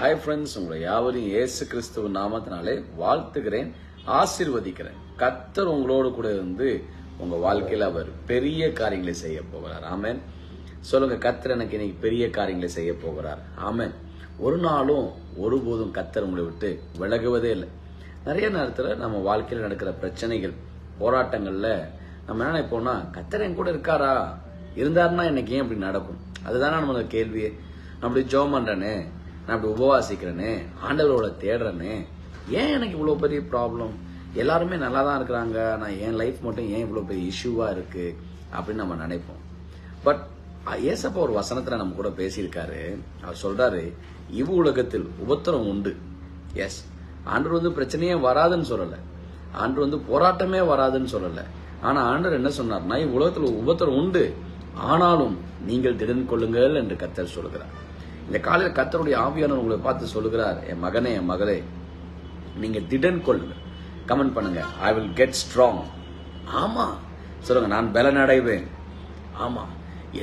Hi friends உங்களை யாவரையும் ஏசு கிறிஸ்துவ நாமத்தினாலே வாழ்த்துகிறேன் ஆசிர்வதிக்கிறேன். கத்தர் உங்களோடு கூட இருந்து உங்க வாழ்க்கையில் அவர் பெரிய காரியங்களை செய்ய போகிறார். ஆமேன். சொல்லுங்க கத்தர் எனக்கு இன்னைக்கு பெரிய காரியங்களை செய்ய போகிறார். ஆமென். ஒரு நாளும் ஒருபோதும் கத்தர் உங்களை விட்டு விலகுவதே இல்லை. நிறைய நேரத்தில் நம்ம வாழ்க்கையில் நடக்கிற பிரச்சனைகள் போராட்டங்களில் நம்ம என்ன நினைப்போம்னா கத்தர் என் கூட இருக்காரா? இருந்தாருன்னா எனக்கு ஏன் இப்படி நடக்கும்? அதுதானே நம்ம கேள்வியே. அப்படி ஜோம் நான் அப்படி உபவாசிக்கிறேனே ஆண்டவரோட தேடுறேனே ஏன் எனக்கு இவ்வளோ பெரிய ப்ராப்ளம் எல்லாருமே நல்லா தான் இருக்கிறாங்க. நான் என் லைஃப் மட்டும் ஏன் இவ்வளோ பெரிய இஷ்யூவாக இருக்கு? அப்படின்னு நம்ம நினைப்போம். பட் ஏசப்பா ஒரு வசனத்தில் நம்ம கூட பேசியிருக்காரு. அவர் சொல்றாரு இவ் உலகத்தில் உபத்திரம் உண்டு. எஸ் ஆண்டவர் வந்து பிரச்சனையே வராதுன்னு சொல்லலை. ஆண்டு வந்து போராட்டமே வராதுன்னு சொல்லலை. ஆனால் ஆண்டர் என்ன சொன்னார்னா இவ் உலகத்தில் உபத்திரம் உண்டு. ஆனாலும் நீங்கள் திடன் கொள்ளுங்கள் என்று கத்தர் சொல்லுகிறார். இந்த காலையில் கத்தருடைய ஆவியானவர் உங்களை பார்த்து சொல்லுகிறார் என் மகனே என் மகளே நீங்க திடன் கொள்ளுங்க கமெண்ட் பண்ணுங்க. ஐ வில் கெட் ஸ்ட்ராங் ஆமா. சொல்லுங்க நான் பலன் அடைவேன் ஆமா.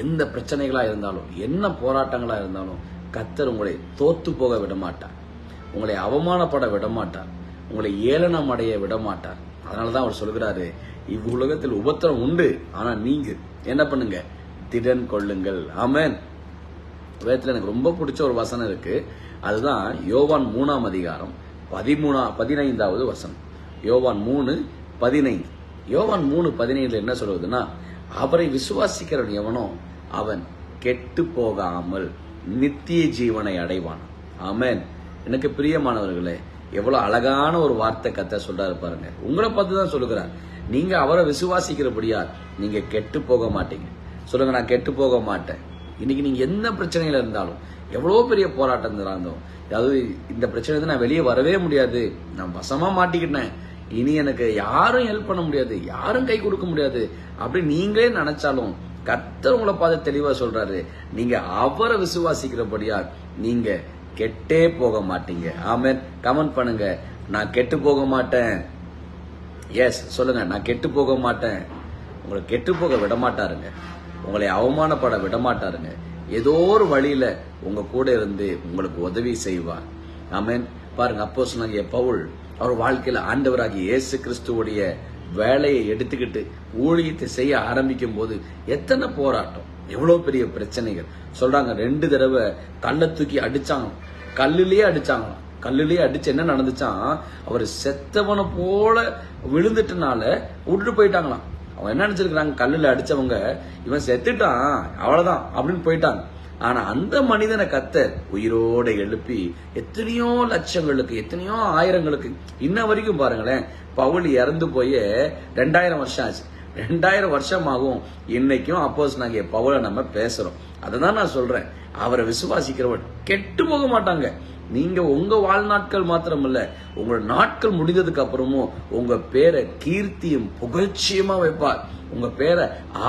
எந்த பிரச்சனைகளா இருந்தாலும் என்ன போராட்டங்களா இருந்தாலும் கத்தர் உங்களை தோத்து போக விடமாட்டார். உங்களை அவமானப்பட விட மாட்டார் உங்களை ஏளனம் அடைய விடமாட்டார். அதனாலதான் அவர் சொல்கிறாரு இவ்வுலகத்தில் உபத்திரம் உண்டு ஆனா நீங்க. என்ன பண்ணுங்க? திடன் கொள்ளுங்கள். ஆமேன் வேதத்தில் எனக்கு ரொம்ப பிடிச்ச ஒரு வசனம் இருக்கு. அதுதான் யோவான் மூணாம் அதிகாரம் பதிமூணா பதினைந்தாவது வசனம். யோவான் மூணு பதினைந்து. யோவான் மூணு பதினைந்துல என்ன சொல்லுவதுன்னா அவரை விசுவாசிக்கிறவன் எவனோ அவன் கெட்டு போகாமல் நித்திய ஜீவனை அடைவான். ஆமேன். எனக்கு பிரியமானவர்களே எவ்வளவு அழகான ஒரு வார்த்தை கத்த சொல்றாரு பாருங்க. உங்களை பார்த்து தான் சொல்லுகிறார். நீங்க அவரை விசுவாசிக்கிறபடியா நீங்க கெட்டு போக மாட்டீங்க. சொல்லுங்க நான் கெட்டு போக மாட்டேன். இன்னைக்கு நீங்க என்ன பிரச்சனையில இருந்தாலும் எவ்வளவு பெரிய போராட்டம் இருந்தாலும் அதாவது இந்த பிரச்சனை நான் வெளியே வரவே முடியாது. நான் வசமா மாட்டிக்கிட்டேன். இனி எனக்கு யாரும் ஹெல்ப் பண்ண முடியாது. யாரும் கை கொடுக்க முடியாது. அப்படி நீங்களே நினைச்சாலும் கர்த்தர் உங்களை பார்த்து தெளிவா சொல்றாரு. நீங்க அவரை விசுவாசிக்கிறபடியா நீங்க கெட்டே போக மாட்டீங்க. ஆமென். கமெண்ட் பண்ணுங்க. நான் கெட்டு போக மாட்டேன். எஸ் சொல்லுங்க. நான் கெட்டு போக மாட்டேன். உங்களை கெட்டு போக விட மாட்டாருங்க உங்களை அவமானப்பட விடமாட்டாருங்க. ஏதோ ஒரு வழியில உங்க கூட இருந்து உங்களுக்கு உதவி செய்வார். ஆமேன். பாருங்க அப்போ சொன்னாங்க பவுல் அவர் வாழ்க்கையில ஆண்டவராகி இயேசு கிறிஸ்துவோடைய வேலையை எடுத்துக்கிட்டு ஊழியத்தை செய்ய ஆரம்பிக்கும் போது எத்தனை போராட்டம் எவ்வளவு பெரிய பிரச்சனைகள். சொல்றாங்க ரெண்டு தடவை கல்லை தூக்கி அடிச்சாங்க. கல்லுலயே அடிச்சாங்க. கல்லுலயே அடிச்சு என்ன நடந்துச்சான் அவர் செத்தவனை போல விழுந்துட்டனால விட்டுட்டு போயிட்டாங்களாம். அவங்க என்ன நினைச்சிருக்கிறாங்க? கல்லுல அடிச்சவங்க இவன் செத்துட்டான் அவ்வளவுதான் அப்படின்னு போயிட்டாங்க. ஆனா அந்த மனிதனை கத்த உயிரோட எழுப்பி எத்தனையோ லட்சங்களுக்கு எத்தனையோ ஆயிரங்களுக்கு இன்ன வரைக்கும் பாருங்களேன் பவுல் இறந்து போய் ரெண்டாயிரம் வருஷம் ஆச்சு. ரெண்டாயிரம் வருஷமாகும் இன்னைக்கும் அப்போஸ் நாங்க பவுல நம்ம பேசுறோம். அததான் நான் சொல்றேன். அவரை விசுவாசிக்கிறவன் கெட்டு போக மாட்டாங்க. நீங்க உங்க வாழ்நாட்கள் மாத்திரம் இல்ல உங்களோட நாட்கள் முடிந்ததுக்கு அப்புறமும் உங்க பேரை கீர்த்தியும் புகழ்ச்சியுமா வைப்பார். உங்க பேரை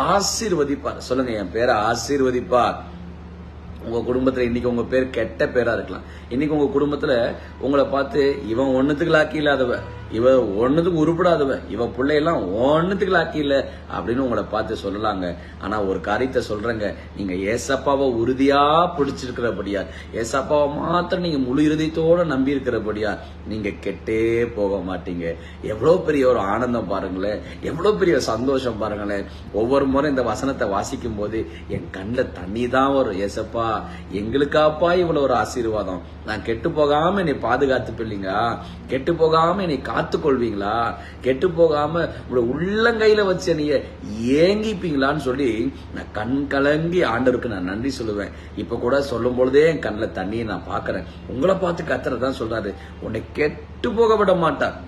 ஆசீர்வதிப்பார். சொல்லுங்க என் பேரை ஆசீர்வதிப்பார். உங்க குடும்பத்துல இன்னைக்கு உங்க பேர் கெட்ட பேரா இருக்கலாம். இன்னைக்கு உங்க குடும்பத்துல உங்களை பார்த்து இவன் ஒண்ணுத்துக்கு லாக்கி இல்லாதவ இவ ஒண்ணுத்துக்கு உருப்படாதவ இவ பிள்ளையெல்லாம் ஒண்ணுத்துக்கு லாக்கி இல்ல அப்படின்னு உங்களை பார்த்து சொல்லலாங்க. ஆனா ஒரு காரியத்தை சொல்றேங்க. நீங்க ஏசப்பாவை உறுதியா பிடிச்சிருக்கிறபடியா ஏசப்பாவை மாத்திரம் நீங்க முழு இருதயத்தோட நம்பி இருக்கிறபடியா நீங்க கெட்டே போக மாட்டீங்க. எவ்வளவு பெரிய ஒரு ஆனந்தம் பாருங்களேன். எவ்வளவு பெரிய சந்தோஷம் பாருங்களேன். ஒவ்வொரு முறை இந்த வசனத்தை வாசிக்கும் போது என் கண்ணில் தண்ணி தான் வரும். ஏசப்பா எங்களுக்காப்பா இவ்வளவு ஒரு ஆசீர்வாதம். நான் கெட்டு போகாம என்னை பாதுகாத்து பிள்ளைங்க கெட்டு போகாம என்னை காத்து கொள்வீங்களா கெட்டு போகாம உங்களோட உள்ளங்கையில வச்சு என்னைய ஏங்கிப்பீங்களான்னு சொல்லி நான் கண் கலங்கி ஆண்டவருக்கு நான் நன்றி சொல்லுவேன். இப்ப கூட சொல்லும் பொழுதே என் கண்ணில் தண்ணியை நான் பாக்குறேன் உங்களை பார்த்து கத்துறதான் சொல்றாரு. உன்னை கெட்டு போக விட மாட்டார்.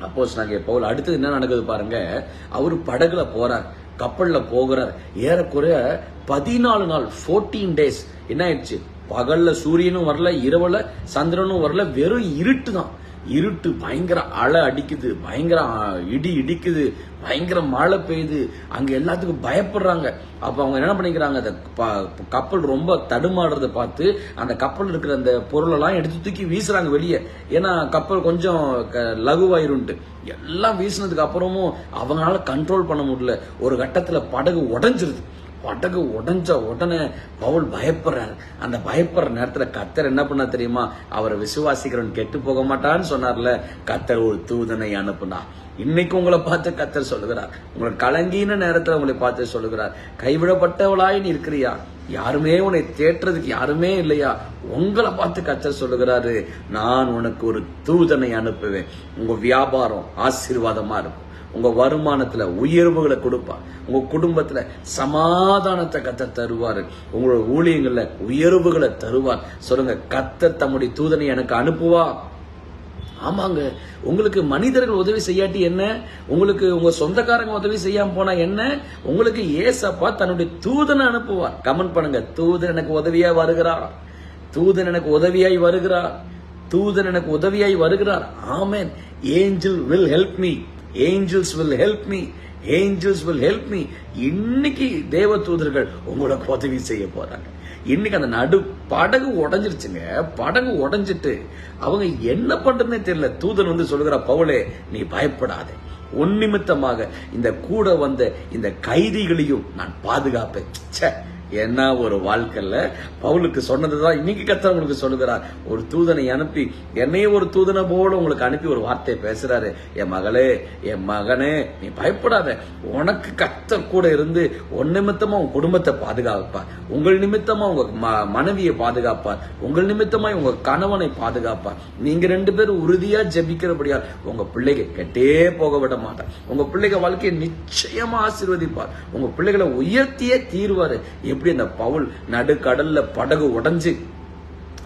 அப்போஸ் நாங்க பவுல் அடுத்தது என்ன நடக்குது பாருங்க? அவரு படகுல போறார் கப்பல்ல போகிறார். ஏறக்குறைய பதினாலு நாள் ஃபோர்டீன் டேஸ் என்ன ஆயிடுச்சு? பகல்ல சூரியனும் வரல இரவுல சந்திரனும் வரல வெறும் இருட்டு தான் இருட்டு பயங்கர அலை அடிக்குது பயங்கர இடி இடிக்குது பயங்கர மழை பெய்யுது. அங்க எல்லாத்துக்கும் பயப்படுறாங்க. அப்ப அவங்க என்ன பண்ணிக்கிறாங்க அந்த ப- கப்பல் ரொம்ப தடுமாடுறத பார்த்து அந்த கப்பல் இருக்கிற அந்த பொருளெல்லாம் எடுத்து தூக்கி வீசுறாங்க வெளியே. ஏன்னா கப்பல் கொஞ்சம் க- லகுவாயிருன்ட்டு. எல்லாம் வீசினதுக்கு அப்புறமும் அவங்களால கண்ட்ரோல் பண்ண முடியல. ஒரு கட்டத்துல படகு உடஞ்சிருது. படகு உடஞ்ச உடனே பவுல் பயப்படுறாரு. அந்த பயப்படுற நேரத்தில் கத்தர் என்ன பண்ணா தெரியுமா? அவரை விசுவாசிக்கிறவன் கெட்டு போக மாட்டான்னு சொன்னார்ல. கத்தர் ஒரு தூதனை அனுப்புனா இன்னைக்கு உங்களை பார்த்து கத்தர் சொல்லுகிறார். உங்களை கலங்கின நேரத்தில் உங்களை பார்த்து சொல்லுகிறார். கைவிடப்பட்டவளாய் நீ இருக்கிறியா? யாருமே உன்னை தேற்றதுக்கு யாருமே இல்லையா? உங்களை பார்த்து கத்தர் சொல்லுகிறாரு நான் உனக்கு ஒரு தூதனை அனுப்புவேன். உங்க வியாபாரம் ஆசீர்வாதமா இருக்கும். உங்க வருமானத்துல உயர்வுகளை கொடுப்பார் உங்க குடும்பத்துல சமாதானத்தை கத்த தருவாரு. உங்களோட ஊழியங்கள்ல உயர்வுகளை தருவார். சொல்லுங்க கத்த தம்முடைய தூதனை எனக்கு அனுப்புவா. ஆமாங்க உங்களுக்கு மனிதர்கள் உதவி செய்யாட்டி என்ன? உங்களுக்கு உங்க சொந்தக்காரங்க உதவி செய்யாம போனா என்ன? உங்களுக்கு ஏசப்பா தன்னுடைய தூதனை அனுப்புவார். கமெண்ட் பண்ணுங்க தூதன் எனக்கு உதவியா வருகிறார். தூதன் எனக்கு உதவியாய் வருகிறார். தூதன் எனக்கு உதவியாய் வருகிறார். ஆமேன். Angel will help me. Angels will help me angels will help me இன்னைக்கு தேவ தூதர்கள் உங்களுக்கு உதவி செய்ய போறாங்க. இன்னைக்கு அந்த நடு படகு உடஞ்சிருச்சுங்க. படகு உடஞ்சிட்டு அவங்க என்ன பண்றதுன்னே தெரியல. தூதன் வந்து சொல்லுகிற பவுலே நீ பயப்படாதே. உன் நிமித்தமாக இந்த கூட வந்த இந்த கைதிகளையும் நான் பாதுகாப்பேன். ஏன்னா என்ன ஒரு வாழ்க்கையில பவுலுக்கு சொன்னதுதான் இன்னைக்கு கத்தர் உங்களுக்கு சொல்லுகிறார். ஒரு தூதனை அனுப்பி என்னையே ஒரு தூதனை போல உங்களுக்கு அனுப்பி ஒரு வார்த்தையை பேசுறாரு. என் மகளே என் மகனே நீ பயப்படாத. உனக்கு கத்த கூட இருந்து உன் நிமித்தமா உன் குடும்பத்தை பாதுகாப்பார். உங்கள் நிமித்தமா உங்க ம- மனைவியை பாதுகாப்பார். உங்கள் நிமித்தமா உங்க கணவனை பாதுகாப்பார். நீங்க ரெண்டு பேரும் உறுதியா ஜெபிக்கிறபடியா உங்க பிள்ளைங்க கெட்டே போக விட மாட்டார். உங்க பிள்ளைங்க வாழ்க்கையை நிச்சயமா ஆசீர்வதிப்பார். உங்க பிள்ளைகளை உயர்த்தியே தீர்வாரு. எப்படி அந்த பவுல் நடுக்கடல்ல படகு உடஞ்சு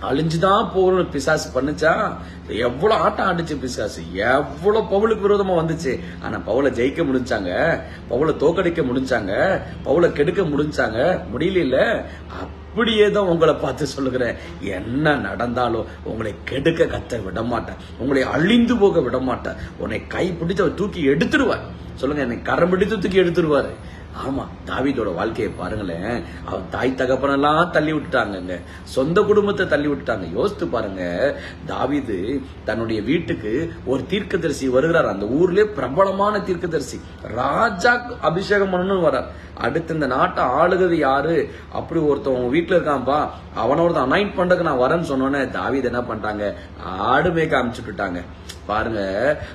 அழிஞ்சுதான் போகணும்னு பிசாசு பண்ணுச்சா? எவ்வளவு ஆட்டம் ஆடிச்சு பிசாசு. எவ்வளவு பவுலுக்கு விரோதமா வந்துச்சு. ஆனா பவுளை ஜெயிக்க முடிஞ்சாங்க. பவுளை தோக்கடிக்க முடிஞ்சாங்க. பவுளை கெடுக்க முடிஞ்சாங்க. முடியல அப்படியே தான் உங்களை பார்த்து சொல்லுகிறேன். என்ன நடந்தாலும் உங்களை கெடுக்க கத்த விட மாட்டேன் உங்களை அழிந்து போக விட மாட்டேன் உன்னை கை பிடிச்சு அவர் தூக்கி எடுத்துருவார் சொல்லுங்க என்னை கரம் பிடித்து தூக்கி எடுத்துருவாரு ஆமா தாவீதோட வாழ்க்கையை பாருங்களேன். அவன் தாய் தகப்பனெல்லாம் தள்ளி விட்டுட்டாங்கங்க. சொந்த குடும்பத்தை தள்ளி விட்டுட்டாங்க. யோசித்து பாருங்க தாவிது தன்னுடைய வீட்டுக்கு ஒரு தீர்க்கதரிசி வருகிறார். அந்த ஊர்லயே பிரபலமான தீர்க்கதரிசி. ராஜா அபிஷேகம் பண்ணணும்னு வரார் அடுத்து இந்த நாட்டை ஆளுகிறது யாரு? அப்படி ஒருத்தவங்க வீட்டில் வீட்டுல இருக்கான்பா அவனோட அனாயிண்ட் பண்றதுக்கு நான் வரேன்னு சொன்னோன்னே தாவிது என்ன பண்ணிட்டாங்க? ஆடு மேய்க்க விட்டுட்டாங்க பாருங்க.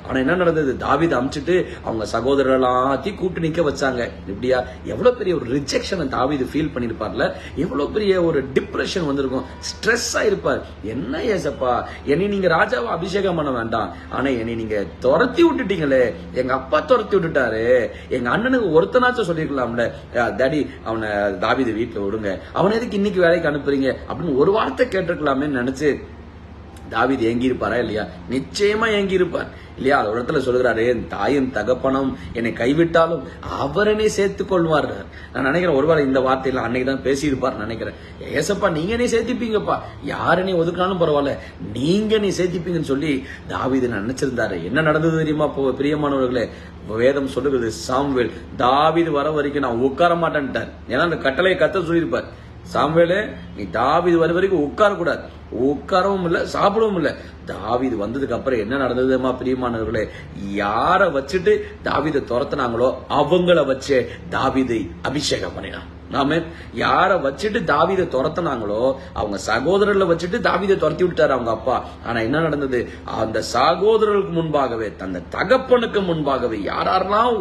ஆனா என்ன நடந்தது? தாவித அமிச்சுட்டு அவங்க சகோதரர் எல்லாத்தையும் கூப்பிட்டு நிக்க வச்சாங்க. இப்படியா எவ்வளவு பெரிய ஒரு ரிஜெக்ஷனை தாவிது ஃபீல் பண்ணிருப்பார்ல? எவ்வளவு பெரிய ஒரு டிப்ரெஷன் வந்திருக்கும். ஸ்ட்ரெஸ் ஆயிருப்பார் என்ன ஏசப்பா? என்னை நீங்க ராஜாவை அபிஷேகம் பண்ண வேண்டாம். ஆனா என்னை நீங்க துரத்தி விட்டுட்டீங்களே. எங்க அப்பா துரத்தி விட்டுட்டாரு. எங்க அண்ணனுக்கு ஒருத்தனாச்சும் சொல்லிருக்கலாம்ல. தாடி அவனை தாவீது வீட்டுல விடுங்க. அவனை எதுக்கு இன்னைக்கு வேலைக்கு அனுப்புறீங்க? அப்படின்னு ஒரு வார்த்தை கேட்டிருக்கலாமே நினைச்சு தாவீது ஏங்கியிருப்பாரா இல்லையா? நிச்சயமா ஏங்கியிருப்பார். இல்லையா? அது ஒரு இடத்துல சொல்லுகிறாரு என் தாயும் தகப்பனும் என்னை கைவிட்டாலும் அவர் என்னை சேர்த்துக் கொள்வார் நான் நினைக்கிறேன் ஒருவேளை இந்த வார்த்தையில அன்னைக்கு தான் பேசியிருப்பார் நினைக்கிறேன். ஏசப்பா நீங்க என்னை சேர்த்திப்பீங்கப்பா. யார் என்னை ஒதுக்கினாலும் பரவாயில்ல. நீங்க என்னை சேர்த்திப்பீங்கன்னு சொல்லி தாவீது நினைச்சிருந்தாரு. என்ன நடந்தது தெரியுமா இப்போ பிரியமானவர்களே? வேதம் சொல்லுகிறது சாம்வேல் தாவீது வர வரைக்கும் நான் உட்கார மாட்டேன்ட்டார். ஏன்னா அந்த கட்டளையை கத்த சொல்லியிருப்பார். சாம்வேலே நீ தாவீது வர வரைக்கும் உட்கார கூடாது. உட்காரவும் இல்ல சாப்பிடவும் இல்ல. தாவீது வந்ததுக்கு அப்புறம் என்ன நடந்ததுமா பிரியமானவர்களே? யாரை வச்சுட்டு தாவிதை துரத்துனாங்களோ அவங்கள வச்சு தாவிதை அபிஷேகம் பண்ணினான். நாம யார வச்சுட்டு தாவீதை துரத்தினாங்களோ அவங்க சகோதரர்களை வச்சுட்டு தாவீதை துரத்தி விட்டாரு அவங்க அப்பா. ஆனா என்ன நடந்தது? அந்த சகோதரர்களுக்கு முன்பாகவே தந்த தகப்பனுக்கு முன்பாகவே யாரெல்லாம்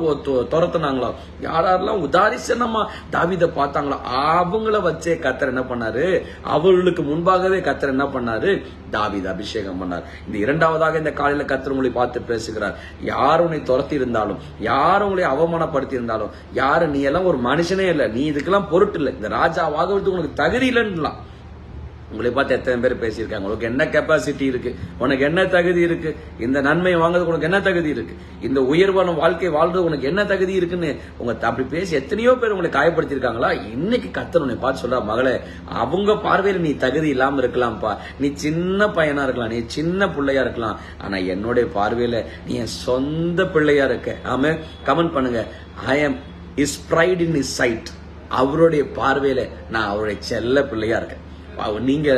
துரத்துனாங்களோ யாரெல்லாம் உதாரிசனமா தாவீதை பார்த்தாங்களோ அவங்கள வச்சே கத்தர் என்ன பண்ணாரு? அவர்களுக்கு முன்பாகவே கத்தர் என்ன பண்ணாரு? தாவித அபிஷேகம் பண்ணார். இந்த இரண்டாவதாக இந்த காலையில கத்தர் உங்களை பார்த்து பேசுகிறார். யார் உன்னை துரத்தி இருந்தாலும் யார் உங்களை அவமானப்படுத்தி இருந்தாலும் யாரு நீ எல்லாம் ஒரு மனுஷனே இல்லை. நீ இதுக்கெல்லாம் பொருட்டு இல்லை இந்த ராஜா வாங்குறதுக்கு உனக்கு தகுதி இல்லைன்னுலாம். உங்களை பார்த்து எத்தனை பேர் பேசியிருக்காங்க? உனக்கு என்ன கெப்பாசிட்டி இருக்கு? உனக்கு என்ன தகுதி இருக்கு? இந்த நன்மையை வாங்குறதுக்கு உனக்கு என்ன தகுதி இருக்கு? இந்த உயர்வான வாழ்க்கை வாழ்றது உனக்கு என்ன தகுதி இருக்குன்னு உங்க அப்படி பேசி எத்தனையோ பேர் உங்களை காயப்படுத்திருக்காங்களா இன்னைக்கு கத்தர் உன்னை பார்த்து சொல்ல மகளே அவங்க பார்வையில் நீ தகுதி இல்லாம இருக்கலாம்ப்பா. நீ சின்ன பையனா இருக்கலாம் நீ சின்ன பிள்ளையா இருக்கலாம். ஆனா என்னுடைய பார்வையில நீ என் சொந்த பிள்ளையா இருக்க. ஆமா கமெண்ட் பண்ணுங்க. I am his pride in his sight அவருடைய பார்வையில நான் அவருடைய செல்ல பிள்ளையா இருக்கேன். நீங்க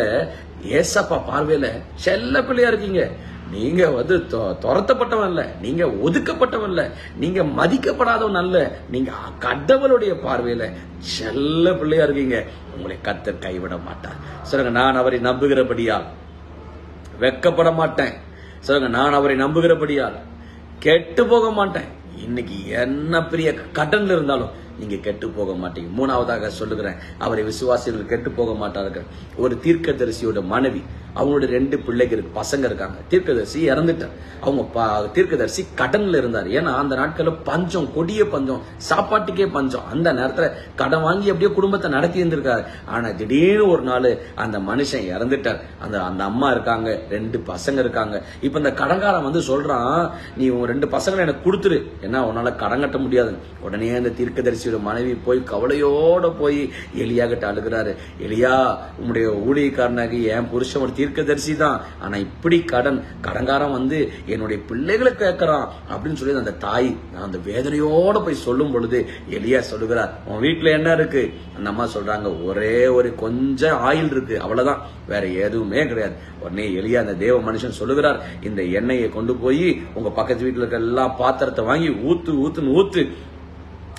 ஏசப்பா பார்வையில செல்ல பிள்ளையா இருக்கீங்க. நீங்க வந்து தொ- துரத்தப்பட்டவன் இல்ல நீங்க ஒதுக்கப்பட்டவன் இல்ல நீங்க மதிக்கப்படாதவன் அல்ல. நீங்க கடவுளுடைய பார்வையில செல்ல பிள்ளையா இருக்கீங்க. உங்களை கத்தர் கைவிட மாட்டார். சொல்லுங்க நான் அவரை நம்புகிறபடியால். வெக்கப்பட மாட்டேன். சொல்லுங்க நான் அவரை நம்புகிறபடியால். கெட்டு போக மாட்டேன். இன்னைக்கு என்ன பெரிய கடன்ல இருந்தாலும் நீங்க கெட்டு போக மாட்டீங்க மூணாவதாக சொல்லுகிறேன் அவரை விசுவாசிகள் கெட்டு போக மாட்டார்கள் ஒரு தீர்க்கதரிசியோட மனைவி அவங்களோட ரெண்டு பிள்ளைகள் பசங்க இருக்காங்க. தீர்க்கதரிசி இறந்துட்டார். அவங்க தீர்க்கதரிசி கடன்ல இருந்தார். ஏன்னா அந்த நாட்கள்ல பஞ்சம் கொடிய பஞ்சம் சாப்பாட்டுக்கே பஞ்சம். அந்த நேரத்துல கடன் வாங்கி அப்படியே குடும்பத்தை நடத்தி இருந்திருக்காரு. ஆனா திடீர்னு ஒரு நாள் அந்த மனுஷன் இறந்துட்டார். அந்த அந்த அம்மா இருக்காங்க ரெண்டு பசங்க இருக்காங்க. இப்ப இந்த கடங்காரன் வந்து சொல்றான் நீ உன் ரெண்டு பசங்களை எனக்கு கொடுத்துரு. ஏன்னா உன்னால கடன் கட்ட முடியாது. உடனே அந்த தீர்க்கதரிசி தீர்க்கதரிசியோட மனைவி போய் கவலையோட போய் எலியா கிட்ட அழுகிறாரு. எலியா உன்னுடைய ஊழியக்காரனாகி என் புருஷன் ஒரு தீர்க்கதரிசி தான். ஆனா இப்படி கடன் கடன்காரன் வந்து என்னுடைய பிள்ளைகளை கேட்கறான். அப்படின்னு சொல்லி அந்த தாய் நான் அந்த வேதனையோட போய் சொல்லும் பொழுது எலியா சொல்லுகிறார். உன் வீட்டுல என்ன இருக்கு? அந்த அம்மா சொல்றாங்க ஒரே ஒரு கொஞ்சம் ஆயில் இருக்கு. அவ்வளவுதான். வேற எதுவுமே கிடையாது. உடனே எலியா அந்த தேவ மனுஷன் சொல்லுகிறார் இந்த எண்ணெயை கொண்டு போய் உங்க பக்கத்து வீட்டுல இருக்க எல்லா பாத்திரத்தை வாங்கி ஊத்து ஊத்துன்னு ஊத்து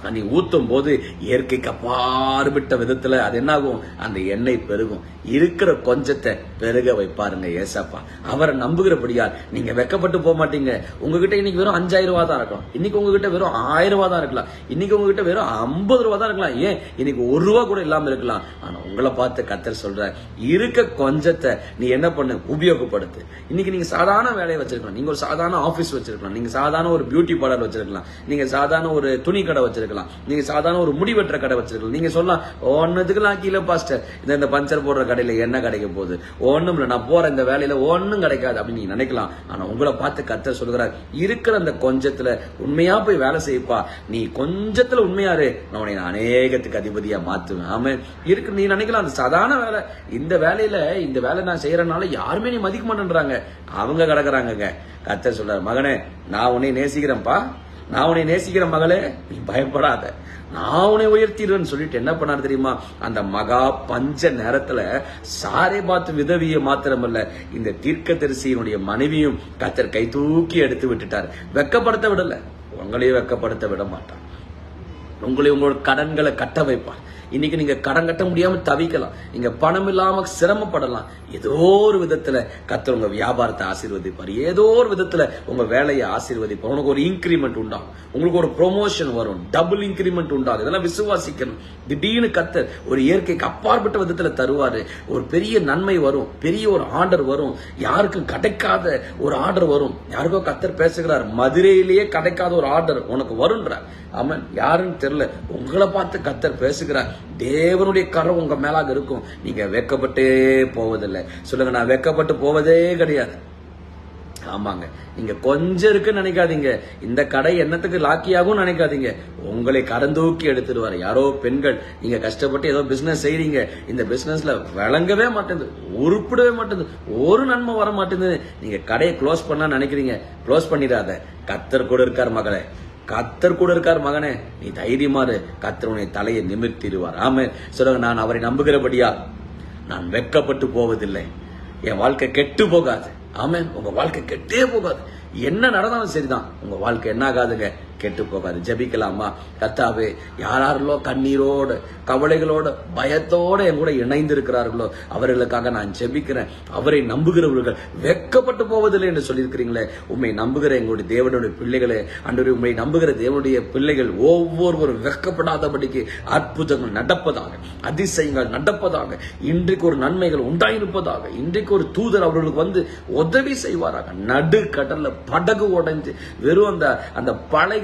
நீ ஊத்தும் போது இயற்கைக்கு அப்பாறுபட்ட விதத்துல அது என்னாகும்? அந்த எண்ணெய் பெருகும். இருக்கிற கொஞ்சத்தை பெருக வைப்பாருங்க ஏசப்பா. அவரை நம்புகிறபடியால் நீங்க வெக்கப்பட்டு போக மாட்டீங்க. உங்ககிட்ட இன்னைக்கு வெறும் அஞ்சாயிரம் ரூபா தான் இருக்கலாம். இன்னைக்கு உங்ககிட்ட வெறும் ஆயிரம் ரூபா தான் இருக்கலாம். இன்னைக்கு உங்ககிட்ட வெறும் ஐம்பது ரூபா தான் இருக்கலாம். ஏன்? இன்னைக்கு ஒரு ரூபா கூட இல்லாம இருக்கலாம். ஆனா உங்களை பார்த்து கத்தர் சொல்ற இருக்க கொஞ்சத்தை நீ என்ன பண்ணு? உபயோகப்படுத்து. இன்னைக்கு நீங்க சாதாரண வேலையை வச்சிருக்கலாம். நீங்க ஒரு சாதாரண ஆபீஸ் வச்சிருக்கலாம். நீங்க சாதாரண ஒரு பியூட்டி பார்லர் வச்சிருக்கலாம். நீங்க சாதாரண ஒரு துணி கடை வச்சிருக்கலாம். நீங்க சாதாரண ஒரு முடி வெட்டுற கடை வச்சிருக்கலாம். நீங்க சொல்லலாம் ஒன்னதுக்கெல்லாம் கீழே பாஸ்டர். இந்த இந்த பஞ்சர் போடுற கடையில என்ன கிடைக்க போகுது? ஒன்னும் இல்லை நான் போற இந்த வேலையில ஒன்னும் கிடைக்காது அப்படின்னு நீங்க நினைக்கலாம். ஆனா உங்களை பார்த்து கத்த சொல்கிறார் இருக்கிற அந்த கொஞ்சத்துல உண்மையா போய் வேலை செய்ப்பா. நீ கொஞ்சத்துல உண்மையாரு நான் உன்னை அநேகத்துக்கு அதிபதியா மாத்துவேன். ஆமா இருக்கு நீ நினைக்கலாம் அந்த சாதாரண வேலை. இந்த வேலையில இந்த வேலை நான் செய்யறதுனால யாருமே நீ மதிக்க மாட்டேன்றாங்க. அவங்க கிடக்குறாங்க கத்த சொல்றாரு மகனே நான் உன்னை நேசிக்கிறேன்ப்பா. நான் உன்னை நேசிக்கிற மகளே நீ பயப்படாத. நான் உன்னை உயர்த்திடுவேன்னு சொல்லிட்டு என்ன பண்ணாரு தெரியுமா? அந்த மகா பஞ்ச நேரத்துல சாரை பார்த்து விதவிய மாத்திரமல்ல இந்த தீர்க்கதரிசியினுடைய மனைவியும் கத்தர் கை தூக்கி எடுத்து விட்டுட்டார். வெக்கப்படுத்த விடல. உங்களையும் வெக்கப்படுத்த விட மாட்டார் உங்களை உங்களோட கடன்களை கட்ட வைப்பார் இன்னைக்கு நீங்க கடன் கட்ட முடியாம தவிக்கலாம். நீங்க பணம் இல்லாம சிரமப்படலாம். ஏதோ ஒரு விதத்துல கத்தர் உங்க வியாபாரத்தை ஆசீர்வதிப்பார். ஏதோ ஒரு விதத்துல உங்க வேலையை ஆசீர்வதிப்பார். உனக்கு ஒரு இன்கிரிமெண்ட் உண்டாகும். உங்களுக்கு ஒரு ப்ரொமோஷன் வரும். டபுள் இன்கிரிமெண்ட் உண்டாகும். இதெல்லாம் விசுவாசிக்கணும். திடீர்னு கத்தர் ஒரு இயற்கைக்கு அப்பாற்பட்ட விதத்துல தருவாரு. ஒரு பெரிய நன்மை வரும். பெரிய ஒரு ஆர்டர் வரும். யாருக்கும் கிடைக்காத ஒரு ஆர்டர் வரும். யாருக்கோ கத்தர் பேசுகிறார். மதுரையிலேயே கிடைக்காத ஒரு ஆர்டர் உனக்கு வரும்ன்றார் ஆமன். யாருன்னு தெரியல. உங்களை பார்த்து கத்தர் பேசுகிறார். தேவனுடைய கரம் உங்க மேலாக இருக்கும். நீங்க வெக்கப்பட்டே போவதில்லை. சொல்லுங்க நான் வெக்கப்பட்டு போவதே கிடையாது. ஆமாங்க. நீங்க கொஞ்சம் இருக்குன்னு நினைக்காதீங்க. இந்த கடை என்னத்துக்கு லாக்கியாகும் நினைக்காதீங்க. உங்களை கடந்தூக்கி எடுத்துருவாரு யாரோ பெண்கள். நீங்க கஷ்டப்பட்டு ஏதோ பிசினஸ் செய்றீங்க. இந்த பிசினஸ்ல விளங்கவே மாட்டேங்குது. உருப்பிடவே மாட்டேங்குது. ஒரு நன்மை வர மாட்டேங்குது நீங்க கடையை க்ளோஸ் பண்ணா நினைக்கிறீங்க. க்ளோஸ் பண்ணிடாத. கத்தர் கூட இருக்கார் மகளே. கத்தர் கூட இருக்கார் மகனே. நீ தைரியமாறு கத்தர் உன்னை தலையை நிமிர்த்திடுவார். ஆமே சொல்லுங்க நான் அவரை நம்புகிறபடியா நான் வெட்கப்பட்டு போவதில்லை. என் வாழ்க்கை கெட்டு போகாது. ஆமே உங்க வாழ்க்கை கெட்டே போகாது. என்ன நடந்தாலும் சரிதான். உங்க வாழ்க்கை என்ன ஆகாதுங்க கெட்டு போகாது ஜெபிக்கலாமா? கத்தாவே யாராரோ கண்ணீரோட கவலைகளோட பயத்தோட என் கூட இணைந்து இருக்கிறார்களோ அவர்களுக்காக நான் ஜெபிக்கிறேன். அவரை நம்புகிறவர்கள் வெட்கப்பட்டு போவதில்லை என்று சொல்லியிருக்கிறீங்களே உண்மை நம்புகிற எங்களுடைய தேவனுடைய பிள்ளைகளே அன்று உண்மை நம்புகிற தேவனுடைய பிள்ளைகள் ஒவ்வொருவரும் வெக்கப்படாதபடிக்கு அற்புதங்கள் நடப்பதாக அதிசயங்கள் நடப்பதாக இன்றைக்கு ஒரு நன்மைகள் உண்டாயிருப்பதாக இன்றைக்கு ஒரு தூதர் அவர்களுக்கு வந்து உதவி செய்வாராக. நடு கடல்ல படகு உடைஞ்சு வெறும் அந்த அந்த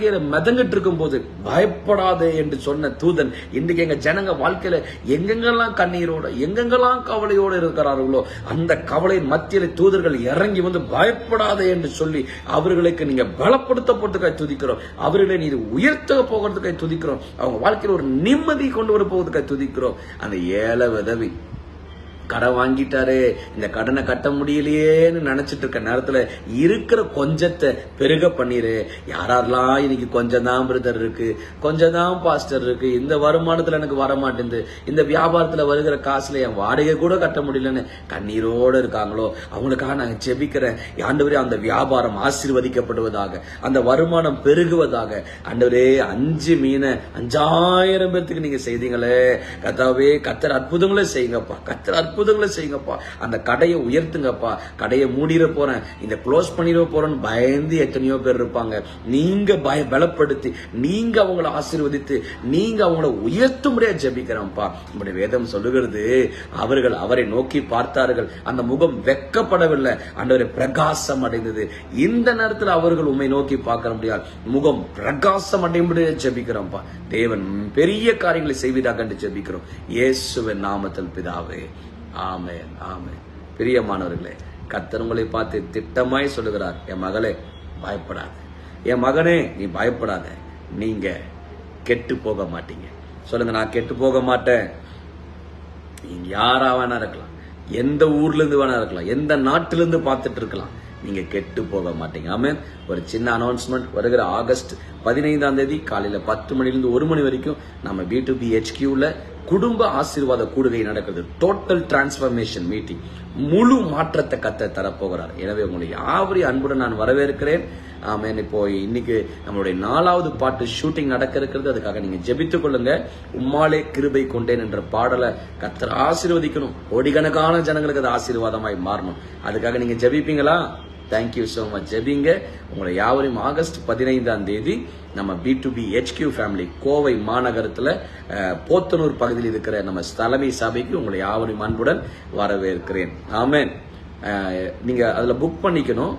வாழ்க்கையில மிதங்கிட்டு இருக்கும் போது பயப்படாதே என்று சொன்ன தூதன் இன்றைக்கு எங்க ஜனங்க வாழ்க்கையில எங்கெங்கெல்லாம் கண்ணீரோட எங்கெங்கெல்லாம் கவலையோட இருக்கிறார்களோ அந்த கவலையின் மத்தியில தூதர்கள் இறங்கி வந்து பயப்படாதே என்று சொல்லி அவர்களுக்கு நீங்க பலப்படுத்தப்பட்டுக்காய் துதிக்கிறோம். அவர்களை நீ உயர்த்த போகிறதுக்காக துதிக்கிறோம். அவங்க வாழ்க்கையில ஒரு நிம்மதி கொண்டு வர போவதுக்காக துதிக்கிறோம். அந்த ஏழை விதவி கடன் வாங்கிட்டாரே இந்த கடனை கட்ட முடியலையேன்னு நினைச்சிட்டு இருக்க நேரத்துல இருக்கிற கொஞ்சத்தை பெருக பண்ணிரு. யாரெல்லாம் இன்னைக்கு கொஞ்சம் தான் பிரதர் இருக்கு கொஞ்சம் தான் பாஸ்டர் இருக்கு இந்த வருமானத்துல எனக்கு வர மாட்டேங்குது இந்த வியாபாரத்துல வருகிற காசுல என் வாடகை கூட கட்ட முடியலன்னு கண்ணீரோட இருக்காங்களோ? அவங்களுக்காக நாங்க ஜெபிக்கிறேன். ஆண்டவரே அந்த வியாபாரம் ஆசீர்வதிக்கப்படுவதாக அந்த வருமானம் பெருகுவதாக. ஆண்டவரே அஞ்சு மீனை அஞ்சாயிரம் பேர்த்துக்கு நீங்க செய்தீங்களே. கத்தாவே கத்தர் அற்புதங்களை செய்யுங்கப்பா. கத்தர் அற்புதங்களை செய்யுங்கப்பா. அந்த கடையை உயர்த்துங்கப்பா. கடையை மூடிட போறேன். இந்த க்ளோஸ் பண்ணிட போறேன்னு பயந்து எத்தனையோ பேர் இருப்பாங்க. நீங்க பய பலப்படுத்தி நீங்க அவங்கள ஆசீர்வதித்து நீங்க அவங்கள உயர்த்தும்படியா ஜெபிக்கிறோம்ப்பா நம்முடைய வேதம் சொல்லுகிறது அவர்கள் அவரை நோக்கி பார்த்தார்கள். அந்த முகம் வெக்கப்படவில்லை. ஆண்டவரை பிரகாசம் அடைந்தது. இந்த நேரத்தில் அவர்கள் உண்மை நோக்கி பார்க்க முடியாது முகம் பிரகாசம் அடையும்படியா ஜபிக்கிறோம்ப்பா. தேவன் பெரிய காரியங்களை செய்வதாக என்று ஜெபிக்கிறோம். இயேசுவின் நாமத்தில் பிதாவே ஆமே ஆமே பிரியமானவர்களே கத்தர் உங்களை பார்த்து திட்டமாய் சொல்லுகிறார். என் மகளே பயப்படாத. என் மகனே நீ பயப்படாத. நீங்க கெட்டு போக மாட்டீங்க. சொல்லுங்க நான் கெட்டு போக மாட்டேன். நீங்க யாரா வேணா இருக்கலாம். எந்த ஊர்ல இருந்து வேணா இருக்கலாம். எந்த நாட்டிலிருந்து பார்த்துட்டு இருக்கலாம். நீங்க கெட்டு போக மாட்டீங்க. ஆமே ஒரு சின்ன அனௌன்ஸ்மெண்ட் வருகிற ஆகஸ்ட் பதினைந்தாம் தேதி காலையில பத்து மணிலிருந்து ஒரு மணி வரைக்கும் நம்ம பி டு பி ஹெச்கியூல குடும்ப ஆசீர்வாத கூடுகை நடக்கிறது. டோட்டல் டிரான்ஸ்பர்மேஷன் மீட்டிங் முழு மாற்றத்தை கத்த தரப்போகிறார். எனவே உங்களை யாவரையும் அன்புடன் நான் வரவேற்கிறேன். ஆமேன். இப்போ இன்னைக்கு நம்மளுடைய நாலாவது பாட்டு ஷூட்டிங் நடக்க இருக்கிறது. அதுக்காக நீங்க ஜெபித்துக் கொள்ளுங்க. உம்மாலே கிருபை கொண்டேன் என்ற பாடலை கத்தர் ஆசீர்வதிக்கணும். கோடிக்கணக்கான ஜனங்களுக்கு அது ஆசீர்வாதமாய் மாறணும். அதுக்காக நீங்க ஜெபிப்பீங்களா? தேங்க்யூ ஸோ மச் ஜெபிங்க. உங்களை யாவரையும் ஆகஸ்ட் பதினைந்தாம் தேதி நம்ம B to B HQ family Kovai மாநகரத்தில் போத்தனூர் பகுதியில் இருக்கிற நம்ம தலைமை சபைக்கு உங்களை யாவரையும் அன்புடன் வரவேற்கிறேன். ஆமேன் நீங்கள் அதில் புக் பண்ணிக்கணும்.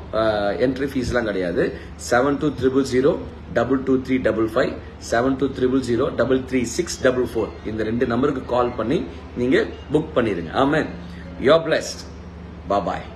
என்ட்ரி ஃபீஸ்லாம் கிடையாது. Seven two triple zero double two three double five seven two triple zero double three six double four இந்த ரெண்டு நம்பருக்கு கால் பண்ணி நீங்கள் புக் பண்ணிடுங்க ஆமாம் யோ பிளஸ்ட் பாய்